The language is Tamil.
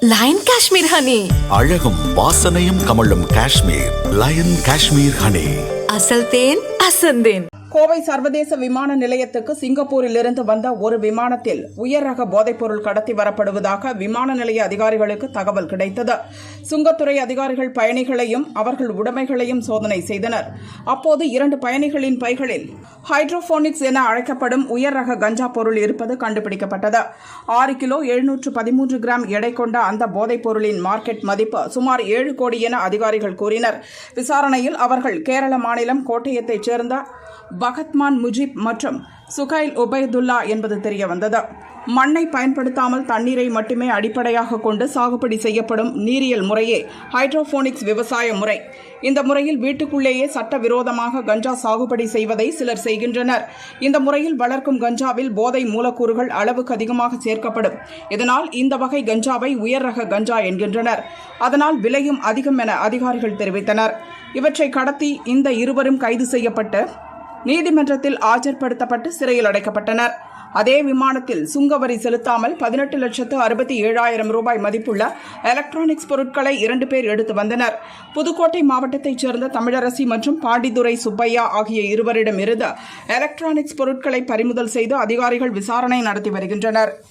லயன் காஷ்மீர் ஹனி அழகும் வாசனையும் கமழும் காஷ்மீர். லயன் காஷ்மீர் ஹனி அசல் தேன் அசந்தேன். கோவை சர்வதேச விமான நிலையத்துக்கு சிங்கப்பூரிலிருந்து வந்த ஒரு விமானத்தில் உயர் ரக போதைப்பொருள் கடத்தி வரப்படுவதாக விமான நிலைய அதிகாரிகளுக்கு தகவல் கிடைத்தது. சுங்கத்துறை அதிகாரிகள் பயணிகளையும் அவர்கள் உடைமைகளையும் சோதனை செய்தனர். அப்போது இரண்டு பயணிகளின் பைகளில் ஹைட்ரோபோனிக்ஸ் என அழைக்கப்படும் உயர் ரக கஞ்சா பொருள் இருப்பது கண்டுபிடிக்கப்பட்டது. ஆறு கிலோ எழுநூற்று பதிமூன்று கிராம் எடை கொண்ட அந்த போதைப் பொருளின் மார்க்கெட் மதிப்பு சுமார் ஏழு கோடி என அதிகாரிகள் கூறினர். விசாரணையில் அவர்கள் கேரள மாநிலம் கோட்டயத்தைச் சேர்ந்த பகத்மான் முஜிப் மற்றும் சுகைல் உபயதுல்லா என்பது தெரிய வந்தது மண்ணை பயன்படுத்தாமல் தண்ணீரை மட்டுமே அடிப்படையாக கொண்டு சாகுபடி செய்யப்படும் நீரியல் முறையே ஹைட்ரோபோனிக்ஸ் விவசாய முறை. இந்த முறையில் வீட்டுக்குள்ளேயே சட்டவிரோதமாக கஞ்சா சாகுபடி செய்வதை சிலர் செய்கின்றனர். இந்த முறையில் வளர்க்கும் கஞ்சாவில் போதை மூலக்கூறுகள் அளவுக்கு அதிகமாக சேர்க்கப்படும். இதனால் இந்த வகை கஞ்சாவை உயர் ரக கஞ்சா என்கின்றனர். அதனால் விலையும் அதிகம் என அதிகாரிகள் தெரிவித்தனர். இவற்றை கடத்தி இந்த இருவரும் கைது செய்யப்பட்டு நீதிமன்றத்தில் ஆஜர்படுத்தப்பட்டு சிறையில் அடைக்கப்பட்டனர். அதே விமானத்தில் சுங்கவரி செலுத்தாமல் பதினெட்டு லட்சத்து அறுபத்தி ஏழாயிரம் ரூபாய் மதிப்புள்ள எலக்ட்ரானிக்ஸ் பொருட்களை இரண்டு பேர் எடுத்து வந்தனர். புதுக்கோட்டை மாவட்டத்தைச் சேர்ந்த தமிழரசி மற்றும் பாண்டிதுரை சுப்பையா ஆகிய இருவரிடமிருந்து எலக்ட்ரானிக்ஸ் பொருட்களை பறிமுதல் செய்து அதிகாரிகள் விசாரணை நடத்தி வருகின்றனர்.